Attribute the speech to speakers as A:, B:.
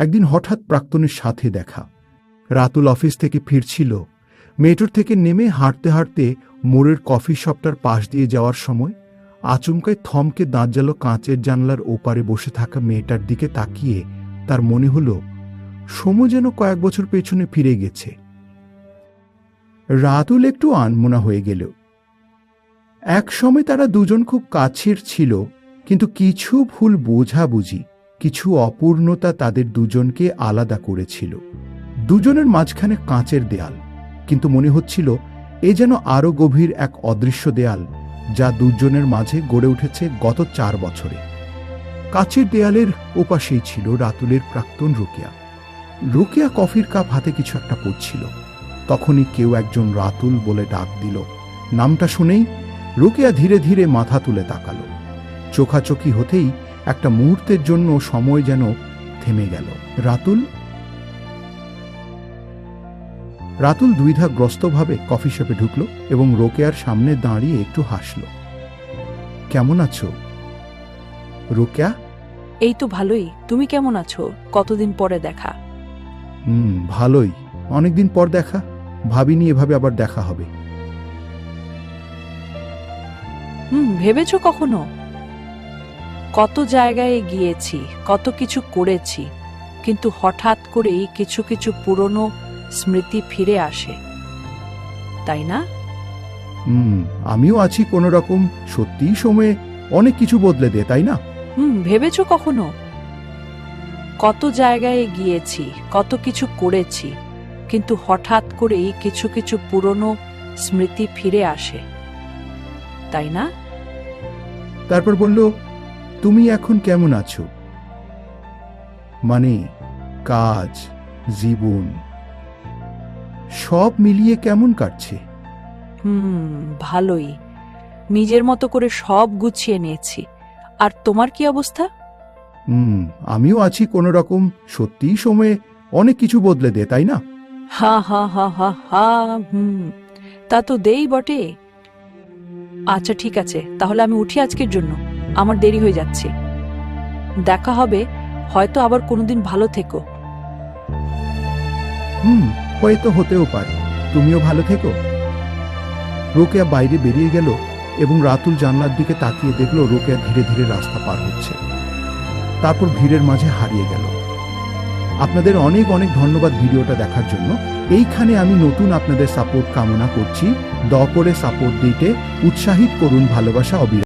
A: একদিন হঠাৎ প্রাক্তনের সাথে দেখা। রাতুল অফিস থেকে ফিরছিল। মেট্রোর থেকে নেমে হাঁটতে হাঁটতে মোড়ের কফি শপটার পাশ দিয়ে যাওয়ার সময় আচমকায় থমকে দাঁত কাঁচের জানলার ওপারে বসে থাকা মেয়েটার দিকে তাকিয়ে তার মনে হলো, সময় যেন কয়েক বছর পেছনে ফিরে গেছে। রাতুল একটু আনমনা হয়ে গেল। এক সময় তারা দুজন খুব কাছের ছিল, কিন্তু কিছু ভুল বোঝাবুঝি কিছু অপূর্ণতা তাদের দুজনকে আলাদা করেছিল। দুজনের মাঝখানে কাঁচের দেয়াল, কিন্তু মনে হচ্ছিল এ যেন আরও গভীর এক অদৃশ্য দেয়াল যা দুজনের মাঝে গড়ে উঠেছে গত চার বছরে। কাচের দেয়ালের ওপাশেই ছিল রাতুলের প্রাক্তন রুকিয়া। রুকিয়া কফির কাপ হাতে কিছু একটা পড়ছিল তখনই কেউ একজন রাতুল বলে ডাক দিল। নামটা শুনেই রুকিয়া ধীরে ধীরে মাথা তুলে তাকালো। চোখাচোখি হতেই একটা মুহূর্তের জন্য সময় যেন থেমে গেল। রাতুল? রাতুল দ্বিধাগ্রস্তভাবে কফি শপে ঢুকলো এবং রোকেয়ার সামনে দাঁড়িয়ে একটু হাসল। কেমন আছো? রোকেয়া?
B: এই তো ভালোই। তুমি কেমন আছো? কতদিন পরে দেখা?
A: হুম ভালোই। অনেকদিন পর দেখা। ভাবিনি এভাবে আবার দেখা হবে।
B: হুম ভেবেছো কখনো? কত জায়গায় গিয়েছি কত কিছু করেছি কিন্তু হঠাৎ করেই কিছু কিছু পুরনো স্মৃতি ফিরে আসে। তাই না?
A: হুম আমিও আছি কোনো রকম সত্যিই সময়ে অনেক কিছু বদলে দে তাই না?
B: হুম ভেবেছো কখনো? কত জায়গায় গিয়েছি কত কিছু করেছি কিন্তু হঠাৎ করেই কিছু কিছু পুরনো স্মৃতি ফিরে আসে। তাই না?
A: তারপর বলল তুমি এখন কেমন আছো? মানে কাজ জীবন সব মিলিয়ে কেমন কাটছে?
B: হুম ভালোই। নিজের মতো করে সব গুছিয়ে নিয়েছি। আর তোমার কি অবস্থা?
A: হুম আমিও আছি কোনো রকম সত্যিই সময়ে অনেক কিছু বদলে দে তাই না?
B: হা হা হা হা হা হুম তা তো দেই বটে। আচ্ছা ঠিক আছে তাহলে আমি উঠি আজকের জন্য। আমার দেরি হয়ে যাচ্ছে। দেখা হবে, হয়তো আবার কোনোদিন ভালো থেকো।
A: হুম হয়তো হতেও পারে। তুমিও ভালো থেকো। রোকেয়া বাইরে বেরিয়ে গেল এবং রাতুল জানলার দিকে তাকিয়ে দেখল রোকেয়া ধীরে ধীরে রাস্তা পার হচ্ছে। তারপর ভিড়ের মাঝে হারিয়ে গেল। আপনাদের অনেক অনেক ধন্যবাদ ভিডিওটা দেখার জন্য। এইখানে আমি নতুন আপনাদের সাপোর্ট কামনা করছি। দ করে সাপোর্ট দিতে উৎসাহিত করুন ভালোবাসা অবিরাম।